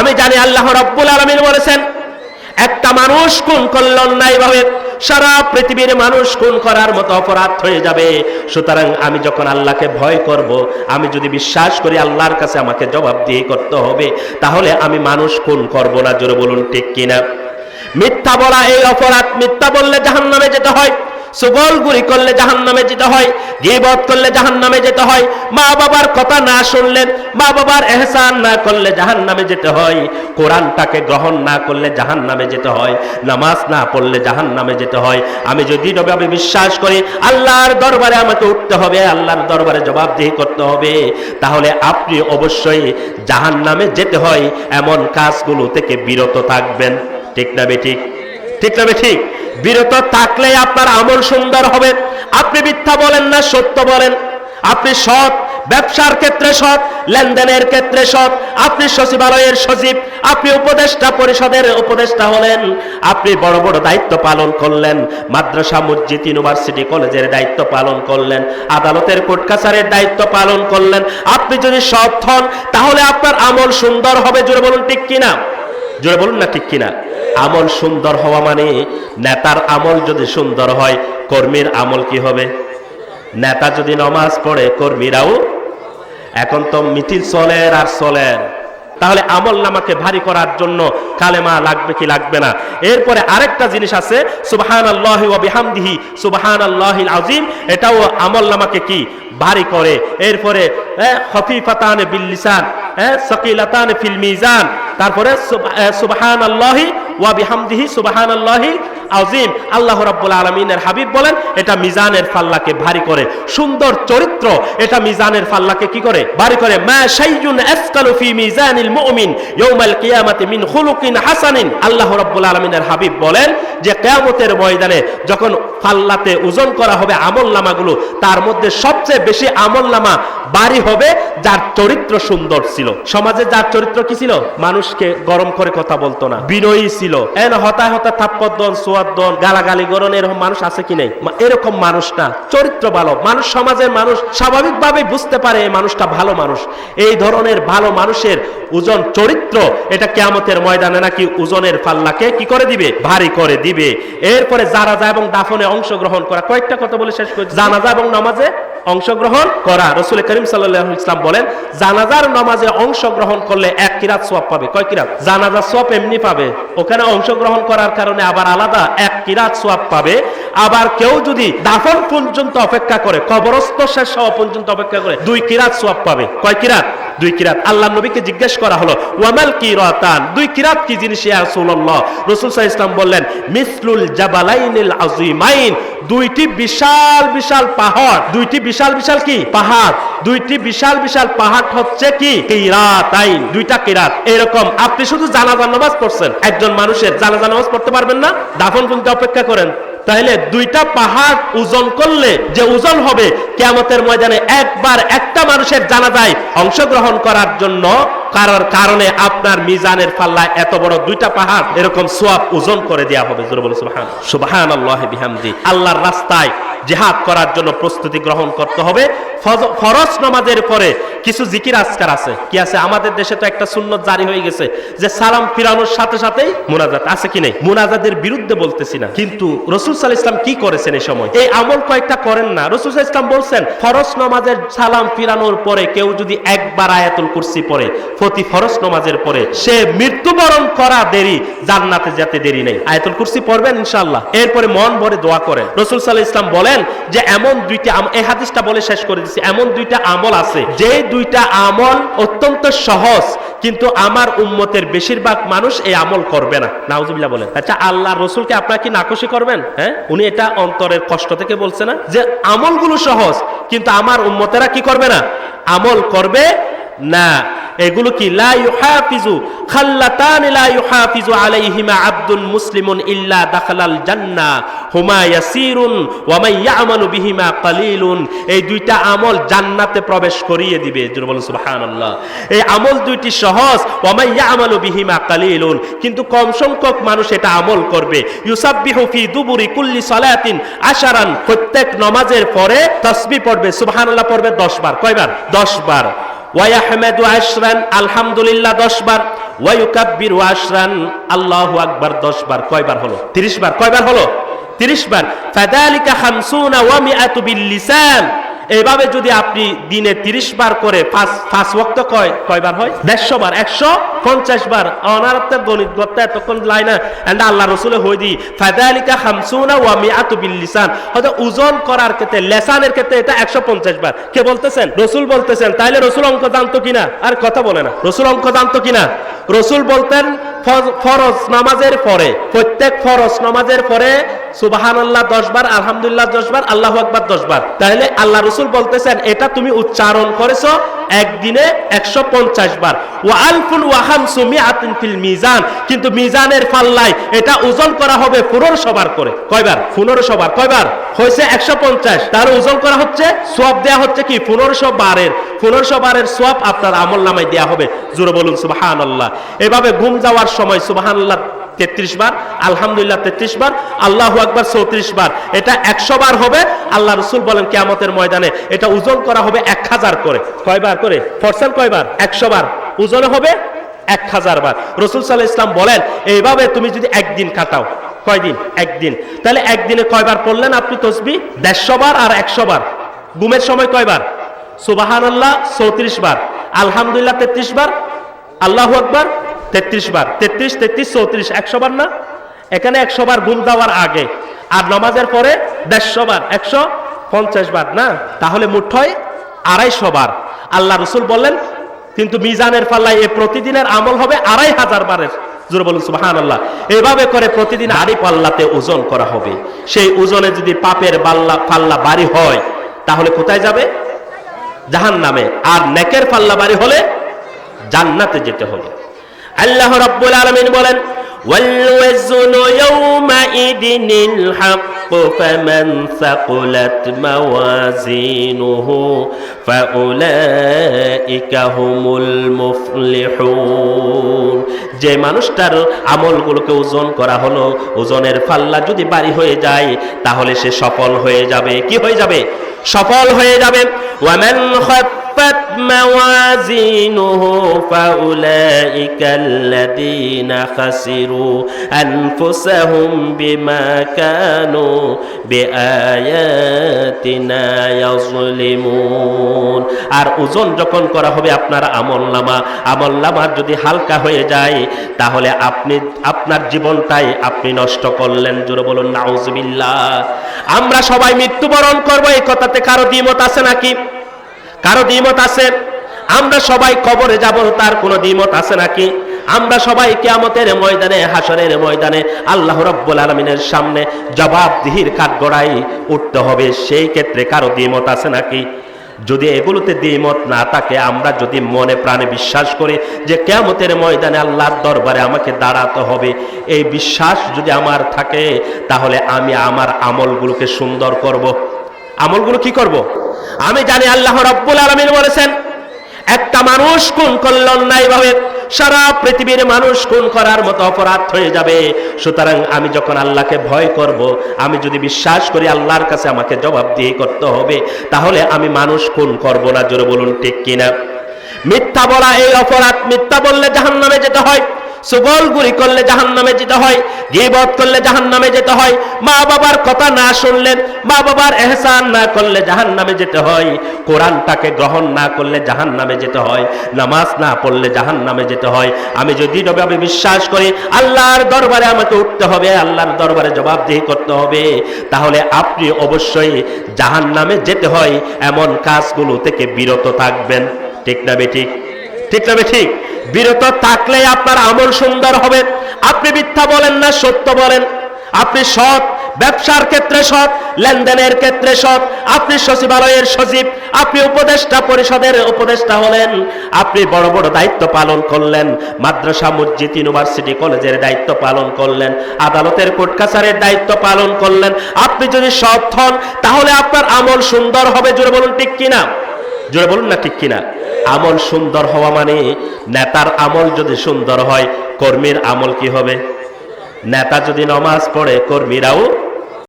আমি জানি আল্লাহ রব্বুল আলমিন বলেছেন, একটা মানুষ খুন করল অন্যায়ভাবে সারা পৃথিবীর মানুষ খুন করার মতো অপরাধ হয়ে যাবে। সুতরাং আমি যখন আল্লাহকে ভয় করব, আমি যদি বিশ্বাস করি আল্লাহর কাছে আমাকে জবাবদিহি করতে হবে, তাহলে আমি মানুষ খুন করব না। জোরে বলুন ঠিক কিনা? মিথ্যা বলা এই অপরাধ, মিথ্যা বললে জাহান্নামে যেতে হয়। সুগল গুলি করলে জাহান নামে যেতে হয়, গিবত করলে জাহান নামে যেতে হয়, মা বাবার কথা না শুনলেন মা বাবার এহসান না করলে জাহান নামে যেতে হয়, কোরআনটাকে গ্রহণ না করলে জাহান নামে যেতে হয়, নামাজ না পড়লে জাহান নামে যেতে হয়। আমি যদি দৃঢ়ভাবে বিশ্বাস করি, আল্লাহর দরবারে আমাকে উঠতে হবে, আল্লাহর দরবারে জবাবদিহি করতে হবে, তাহলে আপনি অবশ্যই জাহান নামে যেতে হয়, এমন কাজগুলো থেকে বিরত থাকবেন। ঠিক না বে ঠিক? ঠিক না বে ঠিক? বিরত থাকলে আপনার আমল সুন্দর হবে। আপনি মিথ্যা বলেন না, সত্য বলেন। আপনি সৎ, ব্যবসার ক্ষেত্রে সৎ, লেনদেনের ক্ষেত্রে সৎ, আপনি সচিবালয়ের সচিব, আপনি উপদেষ্টা পরিষদের উপদেষ্টা হলেন, আপনি বড় বড় দায়িত্ব পালন করলেন, মাদ্রাসা, মসজিদ, ইউনিভার্সিটি, কলেজের দায়িত্ব পালন করলেন, আদালতের কোর্ট কাছারের দায়িত্ব পালন করলেন। আপনি যদি সৎ হন, তাহলে আপনার আমল সুন্দর হবে। জোরে বলুন ঠিক কিনা? জোরে বলুন না ঠিক কিনা? আমল সুন্দর হওয়া মানে নেতার আমল যদি সুন্দর হয়, কর্মীর আমল কি হবে? নেতা যদি নমাজ পড়ে, কর্মীরাও এখন তো মিটিং চলের আর চলের তাহলে আমল নামাকে ভারী করার জন্য কালেমা লাগবে কি লাগবে না? এরপরে আরেকটা জিনিস আছে সুবাহান আল্লাহ বিহামদিহি সুবাহান আল্লাহিল আজিম এটাও আমল নামাকে কি? ভারী করে। এরপরে হফিফাতান বিল্লিসান সকিলাতান ফিল মিজান, তারপরে সুবাহান আল্লাহি ওয়া বিহামদিহি আজিম আল্লাহ রাব্বুল হাবিব বলেন, এটা মিজানের ভারী করে। সুন্দর চরিত্র, এটা মিজানের কি করে? ভারী করে। মা আসকালু ফি মিজানিল মুমিন ইয়াউমাল কিয়ামাতি মিন খুলুকিন হাসানিন। আল্লাহ রাব্বুল হাবিব বলেন যে ময়দানে যখন ফাল্লাতে ওজন করা হবে আমলনামাগুলো তার মধ্যে সবচেয়ে বেশি আমল আমলনামা বাড়ি হবে যার চরিত্র সুন্দর ছিল। সমাজে যার চরিত্র কি ছিল? মানুষকে গরম করে কথা বলতো না। বিনয়ী ছিল। এন হতায় হতা থাপ্পদন সোয়াদন গালাগালি গরণ এরকম মানুষ আছে কি নেই? এরকম মানুষ না। চরিত্র ভালো। মানুষ সমাজের মানুষ। স্বাভাবিকভাবে বুঝতে পারে এই মানুষটা ভালো মানুষ। এই ধরনের ভালো মানুষের ওজন চরিত্র, এটা কেয়ামতের ময়দানে নাকি ওজনের পাল্লাকে কি করে দিবে? ভারী করে দিবে। এরপরে জানাজা এবং দাফনে অংশগ্রহণ করা। কয়েকটা কথা বলে শেষ করছি জানাজা এবং নামাজে অংশগ্রহণ করা। রসুল করিম সাল্লাহ ইসলাম বলেন, জানাজার নামাজে অংশগ্রহণ করলে এক কিরাত সোয়াব পাবে। কয় কিরাত? জানাজার সোয়াব এমনি পাবে। ওখানে অংশগ্রহণ করার কারণে আবার আলাদা এক কিরাত সোয়াব পাবে। আবার কেউ যদি দাফন পর্যন্ত অপেক্ষা করে, কবরস্থ শেষ হওয়া পর্যন্ত অপেক্ষা করে, দুই কিরাত সোয়াব পাবে। কয় কিরাত? দুই কিরাত। আল্লাহ নবীকে জিজ্ঞেস করা হলো, ওয়ামাল কিরাতান? দুই কিরাত কি জিনিস ইয়া রাসূলুল্লাহ? রাসূল সাল্লাল্লাহু ইসলাম বললেন, মিসলুল জাবালাইনিল আযীমাইন। দুইটি বিশাল বিশাল পাহাড়। দুইটি বিশাল বিশাল কি? পাহাড়। দুইটি বিশাল বিশাল পাহাড় হচ্ছে কি? কিরাতাইন। দুইটা কিরাত। এরকম আপনি শুধু জানাজা নামাজ পড়ছেন। একজন মানুষের জানাজা নামাজ পড়তে পারবেন না? দাফন পর্যন্ত অপেক্ষা করেন। তাহলে দুইটা পাহাড় ওজন করলে যে ওজন হবে, কেয়ামতের ময়দানে একবার একটা মানুষের জানা যায় অংশগ্রহণ করার জন্য কারোর কারণে আপনার মিজানের পাল্লায় এত বড় দুইটা পাহাড় এরকম সোয়াব ওজন করে দেওয়া হবে। জোর বলে সুবহান সুবহান আল্লাহ বিহামদি। আল্লাহর রাস্তায় জিহাদ করার জন্য প্রস্তুতি গ্রহণ করতে হবে। ফরজ নামাজের পরে কিছু জিকির আজকার আছে। কি আছে? আমাদের দেশে তো একটা সুন্নত জারি হয়ে গেছে যে সালাম ফিরানোর সাথে সাথেই মুনাজাত। আছে কি নেই? মুনাজাতের বিরুদ্ধে বলতেছি না। কিন্তু রসুল সাল ইসলাম কি করেছেন এই সময়? এই আমল কয়েকটা করেন না। রসুল সাল ইসলাম বলছেন, ফরজ নামাজের সালাম ফিরানোর পরে কেউ যদি একবার আয়াতুল কুরসি পড়ে, প্রতি ফরজ নামাজের পরে সে মৃত্যুবরণ করা দেরি, জান্নাতে যেতে দেরি নেই। আয়াতুল কুরসি পড়বেন ইনশাআল্লাহ। এরপরে মন ভরে দোয়া করেন। রসুল সাল্লাহ ইসলাম বলেন যে এমন দুইটা এই হাদিসটা বলে শেষ করে দিচ্ছি এমন দুইটা আমল আছে। যে দুইটা আমল অত্যন্ত সহজ, কিন্তু আমার উম্মতের বেশিরভাগ মানুষ এই আমল করবে না। নাউজুবিল্লাহ বলেন। আচ্ছা আল্লাহ রসুলকে আপনারা কি নাকশি করবেন? হ্যাঁ? উনি এটা অন্তরের কষ্ট থেকে বলছে না? যে আমলগুলো সহজ, কিন্তু আমার উম্মতেরা কি করবে না? আমল করবে না। এগুলো কি? লা ইউহাফিজু খাল্লাতান, লা ইউহাফিজু আলাইহিমা আব্দুল মুসলিমুন ইল্লা দাখালাল জান্নাহ হুমা ইয়াসিরুন ওয়া মান ইয়ামালু বিহিমা কালিলুন। এই দুইটা আমল জান্নাতে প্রবেশ করিয়ে দিবে। জোরে বলুন, সুবহানাল্লাহ। এই আমল দুইটি সহজ। ওয়া মান ইয়ামালু বিহিমা কালিলুন। কিন্তু কম সংখ্যক মানুষ এটা আমল করবে। ইউসাব্বিহু ফি দুবুরি কুল্লি সালাতিন আশারান। প্রত্যেক নামাজের পরে তাসবিহ পড়বে। সুবহানাল্লাহ পড়বে 10 বার। কয়বার? 10 বার। ওয়াহমেদু আশরান, আলহামদুলিল্লাহ দশ ওয়াইকাব্বির আশরান, আল্লাহু আকবার 10 বার কয়বার হলো? 30 বার কয়বার হলো? 30 বার ফাদালিকা খামসুনা ওয়া মিআতু বিল লিসান এভাবে যদি আপনি দিনে 30 বার করে পাঁচ পাঁচ ওয়াক্ত কয়, কয়বার হয়? 150 বার 150 বার অনারতে গণিত করতে এতক্ষণ লাইনা এন্ড আল্লাহ রাসূলে হই দি, ফাদালিকা খামসুনা ওয়া মিআতু বিল লিসান। হয়তো ওজন করার ক্ষেত্রে, লেসানের ক্ষেত্রে এটা 150 বার। কে বলতেছেন? রসূল বলতেছেন। তাইলে রসূল অঙ্ক জানতো কিনা? আর কথা বলে না। রসূল অঙ্ক জানতো কিনা? রসূল বলতেন ফরজ নামাজের পরে, প্রত্যেক ফরজ নামাজের পরে সুবাহান আল্লাহ দশ বার, আলহামদুলিল্লাহ দশ বার, আল্লাহ আকবার দশ বার। তাহলে আল্লাহ রসুল বলতেছেন, এটা তুমি উচ্চারণ করেছ একদিনে একশো পঞ্চাশ বার। ও আলফুন ওয়াহাম সুমি আতিন ফিল মিজান। কিন্তু মিজানের পাল্লায় এটা ওজন করা হবে পনেরোশো বার করে। কয়বার? পনেরোশো বার কয়বার? হয়েছে একশো পঞ্চাশ। তার ওজন করা হচ্ছে, সোয়াব দেয়া হচ্ছে কি? পনেরোশো বারের পনেরোশো বারের সোয়াব আপনার আমল নামায় দেওয়া হবে। জোরে বলুন সুবাহান আল্লাহ এভাবে ঘুম যাওয়ার সময় সুবাহান আল্লাহ তেত্রিশ বার, আলহামদুলিল্লাহ তেত্রিশ বার আল্লাহ আকবার চৌত্রিশ বার। এটা একশো বার হবে, আল্লাহ রসুল বলেন কেয়ামতের ময়দানে এটা ওজন করা হবে এক হাজার করে। কয়বার করে? ফরসেন কয়বার একশো বার। ওজনে হবে এক হাজার বার। রসুল সাল্লাহ ইসলাম বলেন, এইভাবে তুমি যদি একদিন কাটাও কয়দিন একদিন। তাহলে একদিনে কয়বার পড়লেন আপনি তসবি? দেড়শো বার আর একশো বার। ঘুমের সময় কয়বার সুবাহান আল্লাহ চৌত্রিশ বার। আলহামদুলিল্লাহ, তেত্রিশ বার। আল্লাহু আকবার, তেত্রিশ বার। তেত্রিশ তেত্রিশ, চৌত্রিশ। একশো বার না? এখানে একশো বার গুম দেওয়ার আগে। আর নমাজের পরে দেড়শো বার, একশো পঞ্চাশ বার, না? তাহলে মুঠয় আড়াইশো বার। আল্লাহ রসুল বললেন, কিন্তু মিজানের পাল্লায় এ প্রতিদিনের আমল হবে আড়াই হাজার বারের। জোরে বলুন সুবাহান আল্লাহ এভাবে করে প্রতিদিন আড়ি পাল্লাতে ওজন করা হবে। সেই ওজনে যদি পাপের পাল্লা পাল্লা বাড়ি হয়, তাহলে কোথায় যাবে? জাহান নামে আর নেকের পাল্লা বাড়ি হলে জান্নাতে যেতে হবে। আল্লাহ রাব্বুল আলামিন বলেন والوزن يومئذ الحق فمن ثقلت موازينه فأولئك هم المفلحون যে মানুষটার আমলগুলোকে ওজন করা হলো ওজনের পাল্লা যদি বাড়ি হয়ে যায় তাহলে সে সফল হয়ে যাবে কি হয়ে যাবে সফল হয়ে যাবে ওয়ামান خفت موازينه فأولئك الذين خسروا أنفسهم بما كانوا بآياتنا يظلمون আর ওজন যখন করা হবে আপনার আমল নামা আমল নামার যদি হালকা হয়ে যায় তাহলে আপনি আপনার জীবনটাই আপনি নষ্ট করলেন জোরে বলুন নাউজুবিল্লাহ আমরা সবাই মৃত্যুবরণ করবো এই কথাতে কারো দ্বিমত আছে নাকি কারও দ্বিমত আছে? আমরা সবাই কবরে যাব, তার কোনো দ্বিমত আছে নাকি? আমরা সবাই কিয়ামতের ময়দানে হাসরের ময়দানে আল্লাহ রব্বুল আলমিনের সামনে জবাবদিহির কাঠগড়াই উঠতে হবে, সেই ক্ষেত্রে কারও দ্বিমত আছে নাকি? যদি এগুলোতে দ্বিমত না থাকে, আমরা যদি মনে প্রাণে বিশ্বাস করি যে কেয়ামতের ময়দানে আল্লাহর দরবারে আমাকে দাঁড়াতে হবে, এই বিশ্বাস যদি আমার থাকে, তাহলে আমি আমার আমলগুলোকে সুন্দর করব। আমলগুলো কি করব। আমি জানি আল্লাহ রব্বুল আলমিন বলেছেন, একটা মানুষ খুন করল অন্যায়ভাবে সারা পৃথিবীর মানুষ খুন করার মতো অপরাধ হয়ে যাবে। সুতরাং আমি যখন আল্লাহকে ভয় করব, আমি যদি বিশ্বাস করি আল্লাহর কাছে আমাকে জবাবদিহি করতে হবে, তাহলে আমি মানুষ খুন করব না। জোরে বলুন ঠিক কিনা? মিথ্যা বলা এই অপরাধ, মিথ্যা বললে জাহান্নামে যেতে হয়। সুগলগুলি করলে জাহান নামে যেতে হয়, গিবত করলে জাহান নামে যেতে হয়, মা বাবার কথা না শুনলেন মা বাবার এহসান না করলে জাহান নামে যেতে হয়, কোরআনটাকে গ্রহণ না করলে জাহান নামে যেতে হয়, নামাজ না পড়লে জাহান নামে যেতে হয়। আমি যদি দৃঢ়ভাবে বিশ্বাস করি, আল্লাহর দরবারে আমাকে উঠতে হবে, আল্লাহর দরবারে জবাবদিহি করতে হবে, তাহলে আপনি অবশ্যই জাহান নামে যেতে হয়, এমন কাজগুলো থেকে বিরত থাকবেন। ঠিক না, বেঠিক? ঠিক না ঠিক বিরত থাকলে আপনার আমল সুন্দর হবে। আপনি মিথ্যা বলেন না, সত্য বলেন। আপনি সৎ, ব্যবসার ক্ষেত্রে সৎ, লেনদেনের ক্ষেত্রে সৎ, আপনি সচিবালয়ের সচিব, আপনি উপদেষ্টা পরিষদের উপদেষ্টা হলেন, আপনি বড় বড় দায়িত্ব পালন করলেন, মাদ্রাসা, মসজিদ, ইউনিভার্সিটি, কলেজের দায়িত্ব পালন করলেন, আদালতের কোর্ট কাছারের দায়িত্ব পালন করলেন। আপনি যদি সৎ হন, তাহলে আপনার আমল সুন্দর হবে। জোরে বলুন ঠিক কিনা? জোরে বলুন না ঠিক কিনা? আমল সুন্দর হওয়া মানে নেতার আমল যদি সুন্দর হয়, কর্মীর আমল কি হবে? নেতা যদি নমাজ পড়ে, কর্মীরাও